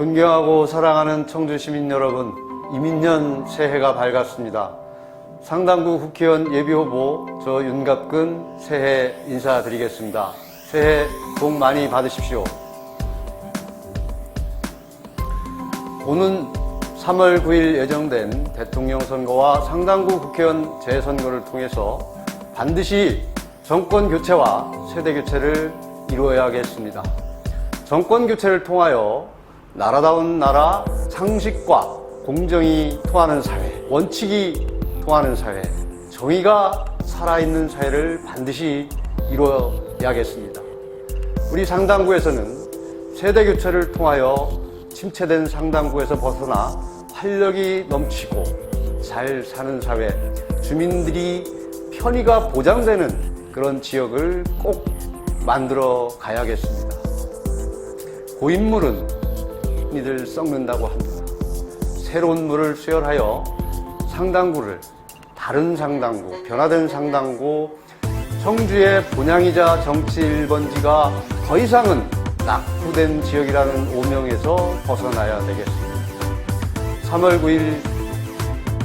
존경하고 사랑하는 청주 시민 여러분, 이민년 새해가 밝았습니다. 상당구 국회의원 예비후보 저 윤갑근 새해 인사드리겠습니다. 새해 복 많이 받으십시오. 오는 3월 9일 예정된 대통령 선거와 상당구 국회의원 재선거를 통해서 반드시 정권 교체와 세대 교체를 이루어야겠습니다. 정권 교체를 통하여 나라다운 나라, 상식과 공정이 통하는 사회, 원칙이 통하는 사회, 정의가 살아있는 사회를 반드시 이루어야겠습니다. 우리 상당구에서는 세대 교체를 통하여 침체된 상당구에서 벗어나 활력이 넘치고 잘 사는 사회, 주민들이 편의가 보장되는 그런 지역을 꼭 만들어 가야겠습니다. 고인물은 이들 썩는다고 합니다. 새로운 물을 수혈하여 상당구를 다른 상당구, 변화된 상당구, 청주의 본향이자 정치 1번지가 더 이상은 낙후된 지역이라는 오명에서 벗어나야 되겠습니다. 3월 9일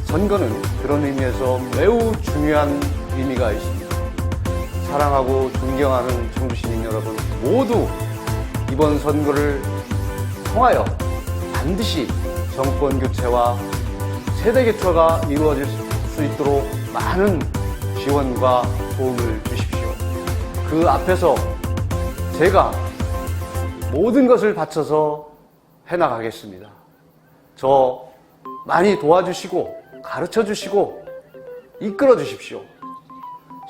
선거는 그런 의미에서 매우 중요한 의미가 있습니다. 사랑하고 존경하는 청주 시민 여러분 모두 이번 선거를 통하여 반드시 정권 교체와 세대 교체가 이루어질 수 있도록 많은 지원과 도움을 주십시오. 그 앞에서 제가 모든 것을 바쳐서 해나가겠습니다. 저 많이 도와주시고 가르쳐 주시고 이끌어 주십시오.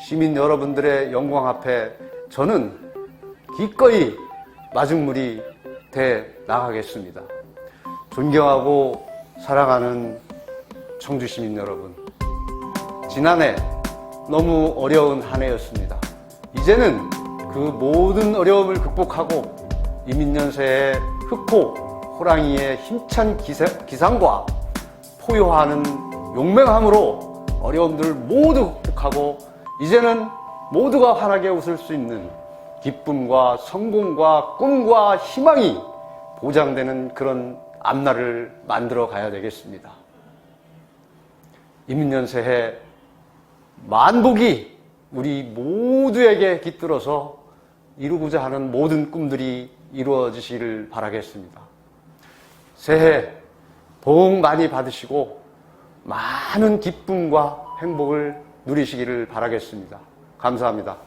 시민 여러분들의 영광 앞에 저는 기꺼이 마중물이 돼 나가겠습니다. 존경하고 사랑하는 청주 시민 여러분. 지난해 너무 어려운 한 해였습니다. 이제는 그 모든 어려움을 극복하고 이민년세의 흑호, 호랑이의 힘찬 기상과 포효하는 용맹함으로 어려움들을 모두 극복하고 이제는 모두가 환하게 웃을 수 있는 기쁨과 성공과 꿈과 희망이 보장되는 그런 앞날을 만들어 가야 되겠습니다. 이민년 새해 만복이 우리 모두에게 깃들어서 이루고자 하는 모든 꿈들이 이루어지시기를 바라겠습니다. 새해 복 많이 받으시고 많은 기쁨과 행복을 누리시기를 바라겠습니다. 감사합니다.